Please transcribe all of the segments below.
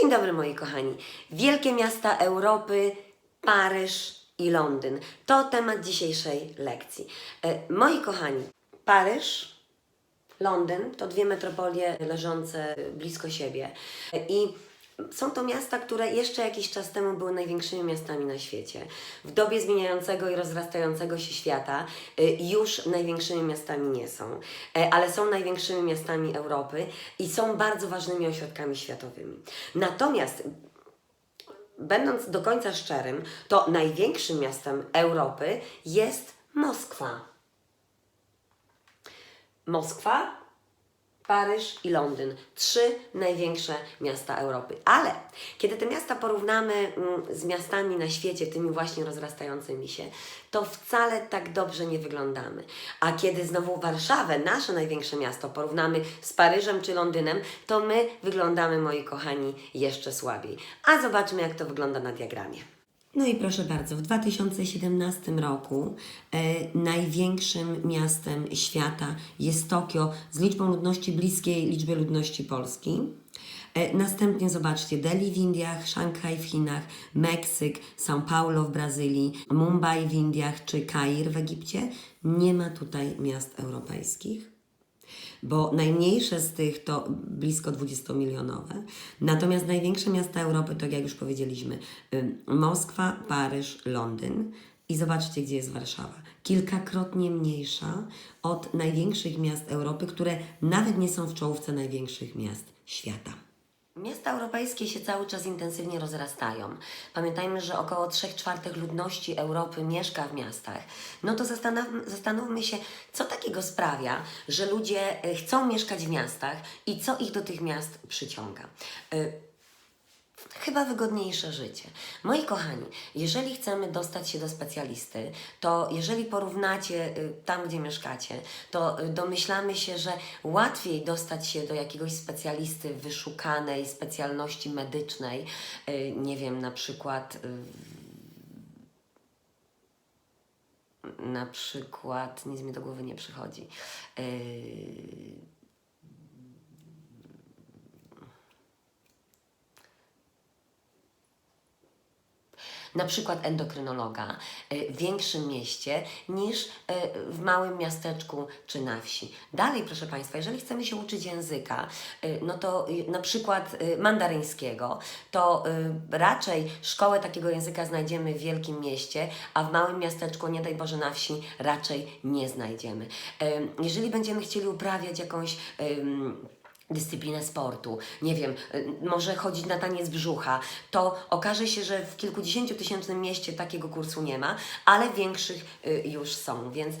Dzień dobry moi kochani. Wielkie miasta Europy, Paryż i Londyn. To temat dzisiejszej lekcji. E, moi kochani, Paryż, Londyn to dwie metropolie leżące blisko siebie. E, I są to miasta, które jeszcze jakiś czas temu były największymi miastami na świecie. W dobie zmieniającego i rozrastającego się świata y, już największymi miastami nie są, E, ale są największymi miastami Europy i są bardzo ważnymi ośrodkami światowymi. Natomiast będąc do końca szczerym, to największym miastem Europy jest Moskwa. Moskwa, Paryż i Londyn. Trzy największe miasta Europy. Ale kiedy te miasta porównamy mm, z miastami na świecie, tymi właśnie rozrastającymi się, to wcale tak dobrze nie wyglądamy. A kiedy znowu Warszawę, nasze największe miasto, porównamy z Paryżem czy Londynem, to my wyglądamy, moi kochani, jeszcze słabiej. A zobaczmy, jak to wygląda na diagramie. No i proszę bardzo, w 2017 roku e, największym miastem świata jest Tokio z liczbą ludności bliskiej liczbie ludności Polski. E, następnie zobaczcie Delhi w Indiach, Szanghaj w Chinach, Meksyk, São Paulo w Brazylii, Mumbai w Indiach czy Kair w Egipcie. Nie ma tutaj miast europejskich bo najmniejsze z tych to blisko 20-milionowe. Natomiast największe miasta Europy, tak jak już powiedzieliśmy, Moskwa, Paryż, Londyn. I zobaczcie, gdzie jest Warszawa. Kilkakrotnie mniejsza od największych miast Europy, które nawet nie są w czołówce największych miast świata. Miasta europejskie się cały czas intensywnie rozrastają. Pamiętajmy, że około 3 czwartych ludności Europy mieszka w miastach. No to zastanów- zastanówmy się, co takiego sprawia, że ludzie e, chcą mieszkać w miastach i co ich do tych miast przyciąga. Chyba wygodniejsze życie. Moi kochani, jeżeli chcemy dostać się do specjalisty, to jeżeli porównacie y, tam, gdzie mieszkacie, to y, domyślamy się, że łatwiej dostać się do jakiegoś specjalisty wyszukanej specjalności medycznej, y, nie wiem, na przykład. Na przykład, nic mi do głowy nie przychodzi. Yy, na przykład endokrynologa y, w większym mieście niż y, w małym miasteczku czy na wsi. Dalej, proszę Państwa, jeżeli chcemy się uczyć języka, y, no to na przykład mandaryńskiego, to raczej szkołę takiego języka znajdziemy w wielkim mieście, a w małym miasteczku, nie daj Boże na wsi, raczej nie znajdziemy. Jeżeli będziemy chcieli uprawiać jakąś dyscyplinę sportu, nie wiem, y, może chodzić na taniec brzucha, to okaże się, że w kilkudziesięciotysięcznym mieście takiego kursu nie ma, ale większych y, już są, więc y,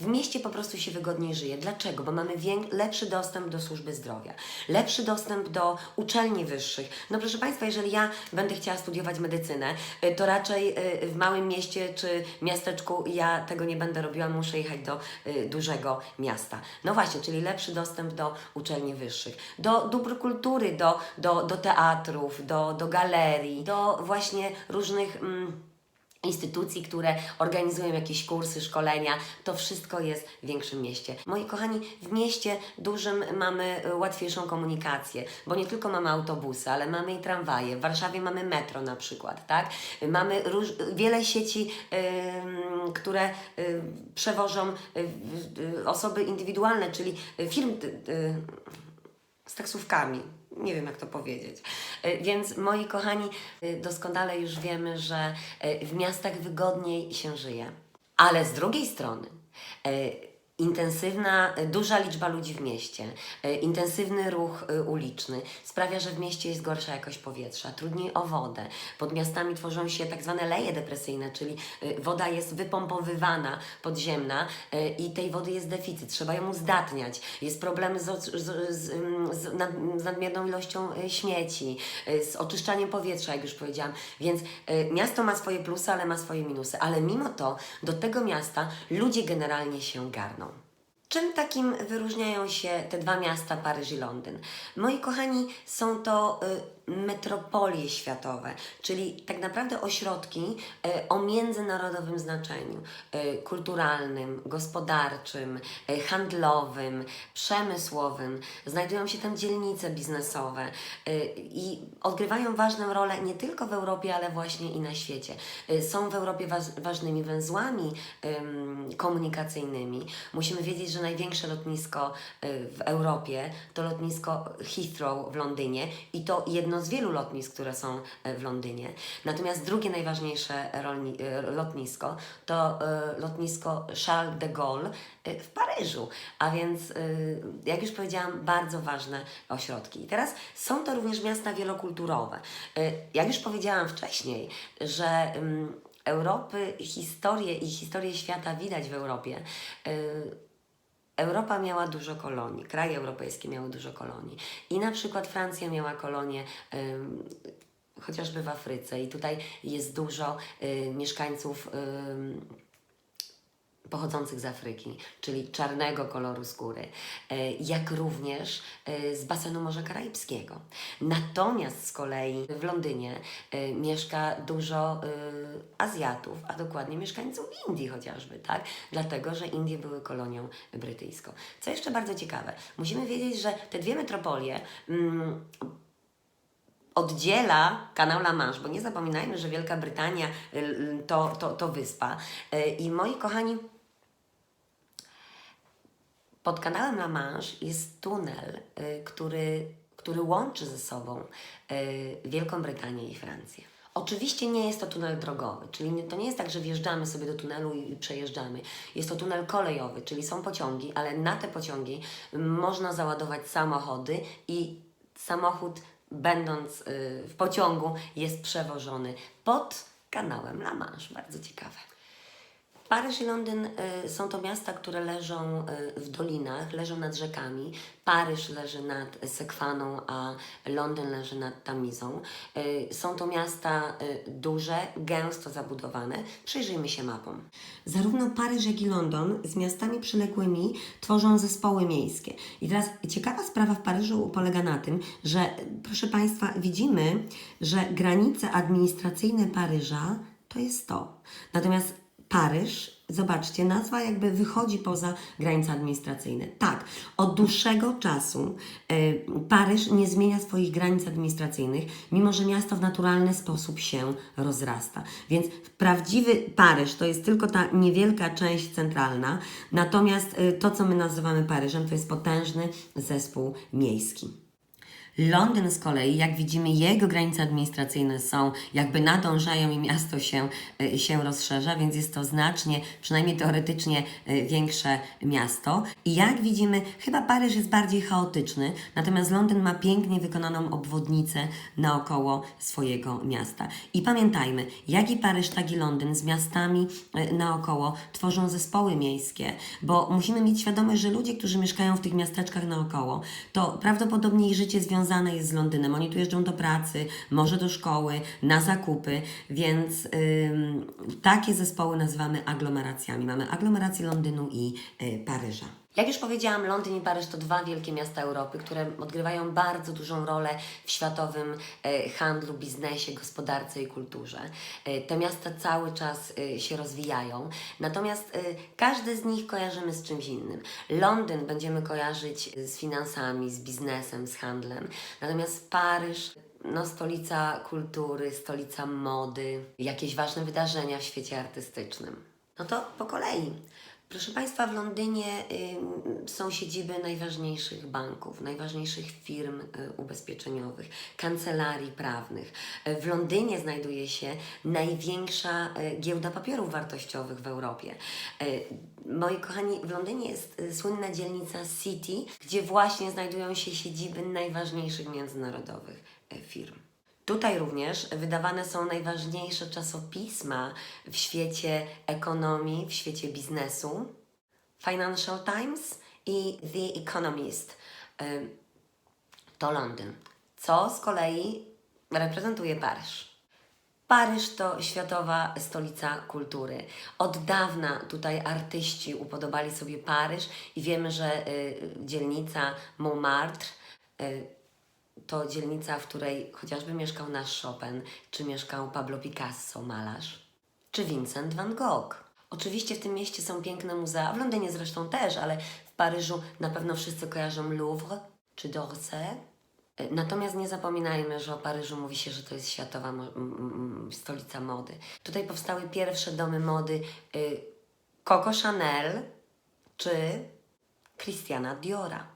w mieście po prostu się wygodniej żyje. Dlaczego? Bo mamy lepszy dostęp do służby zdrowia, lepszy dostęp do uczelni wyższych. No proszę Państwa, jeżeli ja będę chciała studiować medycynę, to raczej w małym mieście czy miasteczku ja tego nie będę robiła, muszę jechać do dużego miasta. No właśnie, czyli lepszy dostęp do uczelni wyższych, do dóbr kultury, do, do, do teatrów, do, do galerii, do właśnie różnych. Mm, instytucji, które organizują jakieś kursy, szkolenia, to wszystko jest w większym mieście. Moi kochani, w mieście dużym mamy y, łatwiejszą komunikację, bo nie tylko mamy autobusy, ale mamy i tramwaje. W Warszawie mamy metro na przykład, tak? Mamy róż, wiele sieci, ym, które y, przewożą y, osoby indywidualne, czyli firm z taksówkami. Nie wiem, jak to powiedzieć. Y, Więc moi kochani, y, doskonale już wiemy, że y, w miastach wygodniej się żyje. Ale z drugiej strony, intensywna, y, duża liczba ludzi w mieście, y, intensywny ruch y, uliczny sprawia, że w mieście jest gorsza jakość powietrza, trudniej o wodę. Pod miastami tworzą się tak zwane leje depresyjne, czyli woda jest wypompowywana podziemna i tej wody jest deficyt, trzeba ją uzdatniać. Jest problem z, z, z, ym, z, z nadmierną ilością śmieci, z oczyszczaniem powietrza, jak już powiedziałam. Więc miasto ma swoje plusy, ale ma swoje minusy. Ale mimo to do tego miasta ludzie generalnie się garną. Czym takim wyróżniają się te dwa miasta, Paryż i Londyn? Moi kochani, są to y, metropolie światowe, czyli tak naprawdę ośrodki e, o międzynarodowym znaczeniu e, kulturalnym, gospodarczym, e, handlowym, przemysłowym. Znajdują się tam dzielnice biznesowe i odgrywają ważną rolę nie tylko w Europie, ale właśnie i na świecie. Są w Europie wa- ważnymi węzłami komunikacyjnymi. Musimy wiedzieć, że największe lotnisko w Europie to lotnisko Heathrow w Londynie i to jedno z wielu lotnisk, które są e, w Londynie. Natomiast drugie najważniejsze e, lotnisko to e, lotnisko Charles de Gaulle w Paryżu. A więc, jak już powiedziałam, bardzo ważne ośrodki. I teraz są to również miasta wielokulturowe. Jak już powiedziałam wcześniej, że mm, Europy, historię i historię świata widać w Europie. Europa miała dużo kolonii, kraje europejskie miały dużo kolonii. I na przykład Francja miała kolonie ym, chociażby w Afryce, i tutaj jest dużo y, mieszkańców ym, pochodzących z Afryki, czyli czarnego koloru skóry, y, jak również y, z basenu Morza Karaibskiego. Natomiast z kolei w Londynie y, mieszka dużo Azjatów, a dokładnie mieszkańców Indii chociażby, tak? Dlatego, że Indie były kolonią brytyjską. Co jeszcze bardzo ciekawe, musimy wiedzieć, że te dwie metropolie mm, oddziela kanał La Manche, bo nie zapominajmy, że Wielka Brytania to, to, to wyspa. I moi kochani, pod kanałem La Manche jest tunel, y, który, który łączy ze sobą y, Wielką Brytanię i Francję. Oczywiście nie jest to tunel drogowy, czyli to nie jest tak, że wjeżdżamy sobie do tunelu i, i przejeżdżamy. Jest to tunel kolejowy, czyli są pociągi, ale na te pociągi można załadować samochody i samochód, będąc y, w pociągu, jest przewożony pod kanałem La Manche. Bardzo ciekawe. Paryż i Londyn y, są to miasta, które leżą y, w dolinach, leżą nad rzekami. Paryż leży nad Sekwaną, a Londyn leży nad Tamizą. Y, są to miasta duże, gęsto zabudowane. Przyjrzyjmy się mapom. Zarówno Paryż, jak i London z miastami przyległymi tworzą zespoły miejskie. I teraz ciekawa sprawa w Paryżu polega na tym, że proszę Państwa, widzimy, że granice administracyjne Paryża to jest to. Natomiast Paryż, zobaczcie, nazwa jakby wychodzi poza granice administracyjne. Tak, od dłuższego czasu y, Paryż nie zmienia swoich granic administracyjnych, mimo że miasto w naturalny sposób się rozrasta. Więc prawdziwy Paryż to jest tylko ta niewielka część centralna, natomiast y, to, co my nazywamy Paryżem, to jest potężny zespół miejski. Londyn z kolei, jak widzimy, jego granice administracyjne są jakby nadążają i miasto się, y, się rozszerza, więc jest to znacznie, przynajmniej teoretycznie, y, większe miasto. I jak widzimy, chyba Paryż jest bardziej chaotyczny, natomiast Londyn ma pięknie wykonaną obwodnicę naokoło swojego miasta. I pamiętajmy, jak i Paryż, tak i Londyn z miastami y, naokoło tworzą zespoły miejskie, bo musimy mieć świadomość, że ludzie, którzy mieszkają w tych miasteczkach naokoło, to prawdopodobnie ich życie związane jest z Londynem. Oni tu jeżdżą do pracy, może do szkoły, na zakupy, więc takie zespoły nazywamy aglomeracjami. Mamy aglomerację Londynu i y, Paryża. Jak już powiedziałam, Londyn i Paryż to dwa wielkie miasta Europy, które odgrywają bardzo dużą rolę w światowym e, handlu, biznesie, gospodarce i kulturze. E, te miasta cały czas e, się rozwijają, natomiast każdy z nich kojarzymy z czymś innym. Londyn będziemy kojarzyć z finansami, z biznesem, z handlem, natomiast Paryż no, stolica kultury, stolica mody, jakieś ważne wydarzenia w świecie artystycznym. No to po kolei. Proszę Państwa, w Londynie są siedziby najważniejszych banków, najważniejszych firm y, ubezpieczeniowych, kancelarii prawnych. W Londynie znajduje się największa y, giełda papierów wartościowych w Europie. Y, Moi kochani, w Londynie jest słynna dzielnica City, gdzie właśnie znajdują się siedziby najważniejszych międzynarodowych firm. Tutaj również wydawane są najważniejsze czasopisma w świecie ekonomii, w świecie biznesu. Financial Times i The Economist. To Londyn, co z kolei reprezentuje Paryż. Paryż to światowa stolica kultury. Od dawna tutaj artyści upodobali sobie Paryż i wiemy, że y, dzielnica Montmartre y, to dzielnica, w której chociażby mieszkał nasz Chopin, czy mieszkał Pablo Picasso, malarz, czy Vincent van Gogh. Oczywiście w tym mieście są piękne muzea, w Londynie zresztą też, ale w Paryżu na pewno wszyscy kojarzą Louvre czy d'Orsay. Y, Natomiast nie zapominajmy, że o Paryżu mówi się, że to jest światowa stolica mody. Tutaj powstały pierwsze domy mody y, Coco Chanel czy Christiana Diora.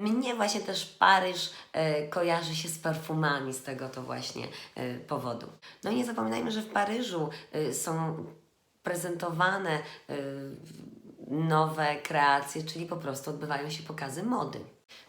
Mnie właśnie też Paryż e, kojarzy się z perfumami z tego to właśnie e, powodu. No i nie zapominajmy, że w Paryżu e, są prezentowane e, nowe kreacje, czyli po prostu odbywają się pokazy mody.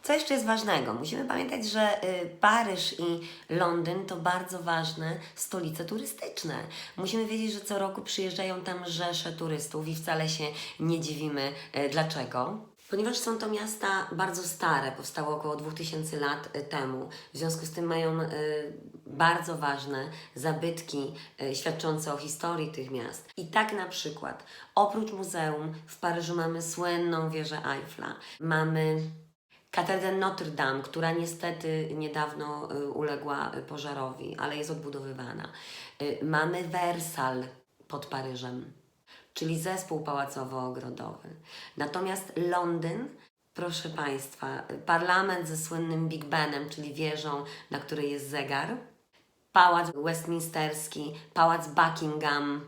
Co jeszcze jest ważnego? Musimy pamiętać, że y, Paryż i Londyn to bardzo ważne stolice turystyczne. Musimy wiedzieć, że co roku przyjeżdżają tam rzesze turystów i wcale się nie dziwimy y, dlaczego. Ponieważ są to miasta bardzo stare, powstały około 2000 lat y, temu, w związku z tym mają y, bardzo ważne zabytki y, świadczące o historii tych miast. I tak na przykład, oprócz muzeum, w Paryżu mamy słynną wieżę Eiffla, mamy Katedrę Notre Dame, która niestety niedawno uległa pożarowi, ale jest odbudowywana. Mamy Wersal pod Paryżem, czyli zespół pałacowo-ogrodowy. Natomiast Londyn, proszę Państwa, parlament ze słynnym Big Benem, czyli wieżą, na której jest zegar, Pałac Westminsterski, Pałac Buckingham,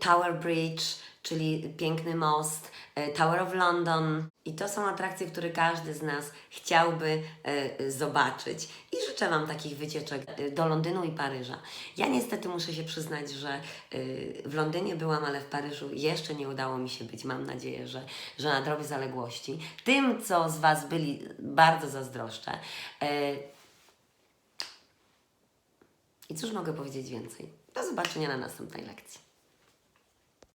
Tower Bridge, czyli piękny most, y, Tower of London. I to są atrakcje, które każdy z nas chciałby y, y, zobaczyć. I życzę Wam takich wycieczek y, do Londynu i Paryża. Ja niestety muszę się przyznać, że y, w Londynie byłam, ale w Paryżu jeszcze nie udało mi się być. Mam nadzieję, że, że nadrobię zaległości. Tym, co z Was byli, bardzo zazdroszczę. Y, I cóż mogę powiedzieć więcej? Do zobaczenia na następnej lekcji.